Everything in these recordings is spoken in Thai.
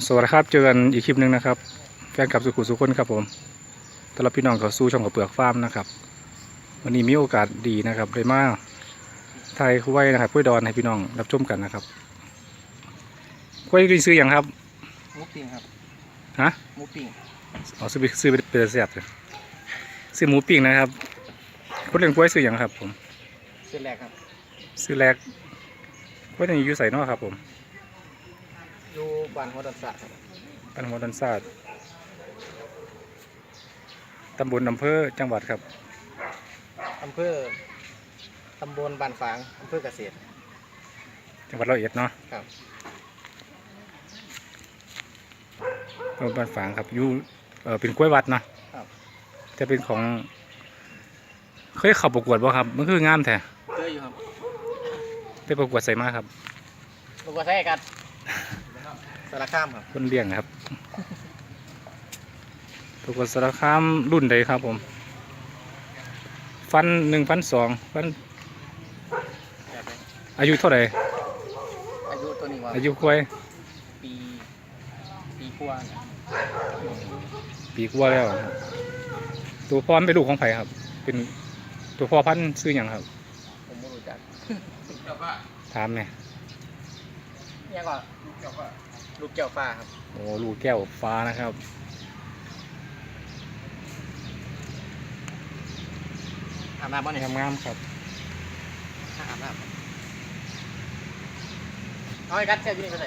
สวัสดีครับ เจอกันอีกคลิปหนึ่งนะครับแฟนคลับสุขุสุขคนครับผมต้อนรับพี่น้องเข้าสู่ช่องกับเปลือกฟาร์มนะครับ วันนี้มีโอกาสดีนะครับได้มาไทยคุยนะครับคุยดอนให้พี่น้องรับชมกันนะครับคุยกินซื้ออย่างครับหมูปิ้งครับฮะหมูปิ้งอ๋อซื้อไปซื้อไปเป็นเสียดเลยซื้อหมูปิ้งนะครับคนเลี้ยงกล้วยซื้ออย่างครับผมเส้นแรกครับซื้อแรกกล้วยนี่อยู่ใส่นอกครับผม อยู่บ้านหัวดันสะครับปันหัวดันซาดตำบลอำเภอจังหวัดครับอำเภอตำบลบ้านฝางอำเภอเกษตร จังหวัดร้อยเอ็ดเนาะครับอำเภอบ้านฝางครับอยู่เออเป็นกล้วยวัดเนาะครับ จะเป็นของ เคยเข้าประกวดบ่ครับ มันคืองามแท้เจออยู่ครับไปประกวดใส่มาครับลูกกระแทกกัน สารข้ามครับคนเลี้ยงครับประกวดสารคามรุ่นใดครับผม ฟันหนึ่งฟันสองฟัน แบบนี้อายุเท่าไหร่อายุตัวนี้ว่าอายุกล้วยปีปีกว่าเนี่ยปีกว่าแล้วครับตัวพ่อมันเป็นลูกของไผ่ครับ เป็นตัวพ่อพันธุ์ซื้ออย่างครับ ผมไม่รู้จักถามเนี่ยเนี่ยก็ ลูกแก้วฟ้าครับ โอ้ลูกแก้วฟ้านะครับ อาบน้ำบ้านนี่ครับงามๆครับอาบน้ำครับเอาไอ้กัดเสียอยู่นี่ไปไหน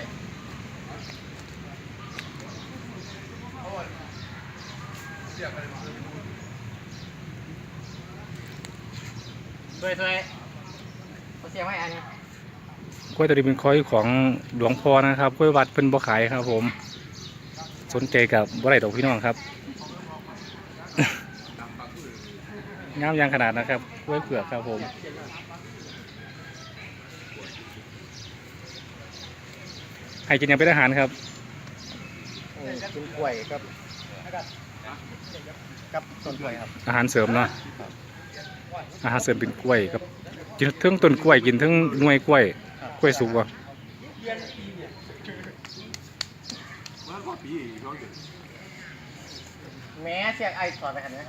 สวยสวยเขาเสียงให้อันนี้ กล้วยตัวนี้เป็นค้อยของหลวงพ่อนะครับกล้วยวัดเพิ่นบ่ขายครับ ผม สนใจกับบ่ได้ดอกพี่น้องครับงามอยางขนาดนะครับกล้วยเผือกครับผมให้กินยังเป็นอาหารครับเออกินกล้วยครับกับต้นกล้วยครับ อาหารเสริมเนาะอาหารเสริมเป็นกล้วยครับกินทั้งต้นกล้วยกินทั้งหน่วยกล้วย กล้วยสุกวะแม้เสียงไอถอดไปขันนี้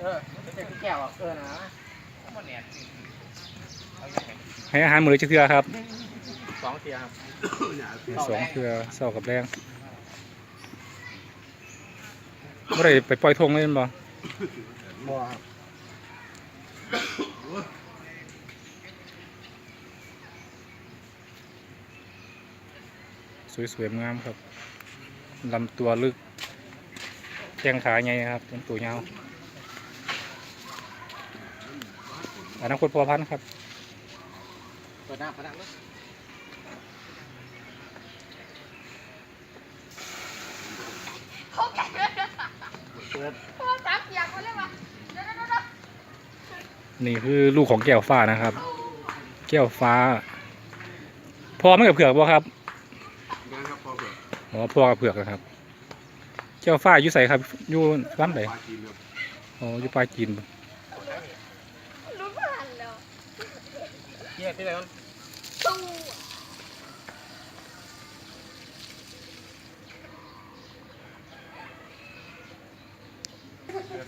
เออเสียงพี่แก้วอะเออนะให้อาหารมื้อละจักเทื่อครับสองเทียครับสองเทื่อเช้ากับแรงบ่ได้ไปปล่อยทงเล่นบ่บัวครับ สวยๆงามครับลำตัวลึกแข้งขาใหญ่ครับเป็นตัวยาวอนาคตพอพันธุ์ครับเปิดหน้าเปิดหน้าเลยเปิดพ่อจับอยากมาเลยว่ะเดี๋ยวเดี๋ยวเดี๋ยวนี่คือลูกของแก้วฟ้านะครับ แก้วฟ้าพ่อไม่กับเผือกบ่ครับ งานครับพอเกิด อ๋อ พ่อกับเผือกนะครับแก้วฟ้าอยู่ใส่ครับอยู่ร้านไหนปลาจีนครับอ๋ออยู่ปลายจีนบ่รู้ผ่านแล้วเที่ยที่ไหนมันตู้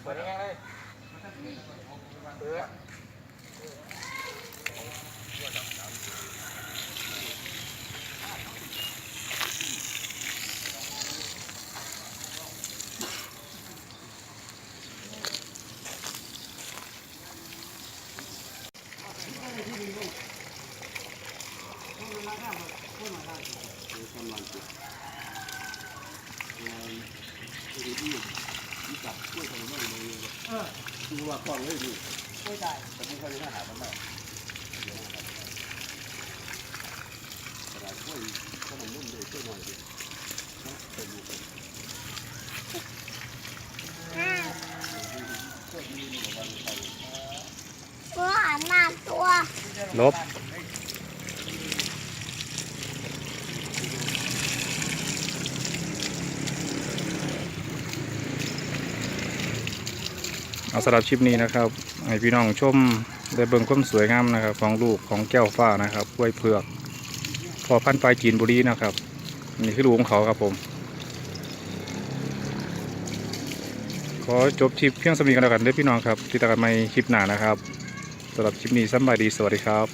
เปิดยังไงเลยเปิด ดูว่าคล้องเลยดูไม่ได้แต่ไม่ค่อยได้หามันมากกระดาษกล้วยขนมนุ่มเลยช่วยหน่อยดินะไปดูกันตัวหันหน้าตัว ลบ เอาสำหรับชิปนี้นะครับให้พี่น้องชมได้เบิ่งความสวยงามนะครับ ของลูกของแก้วฟ้านะครับกล้วยเผือก พอพันธุ์ปลายจีนบุรีนะครับนี่คือลูกของเขาครับผม ขอจบชิปเพียงสมีกันแล้วกันเด้อพี่น้องครับติดตามกันใหม่คลิปหน้านะครับสำหรับคลิปนี้สบายดีสวัสดีครับ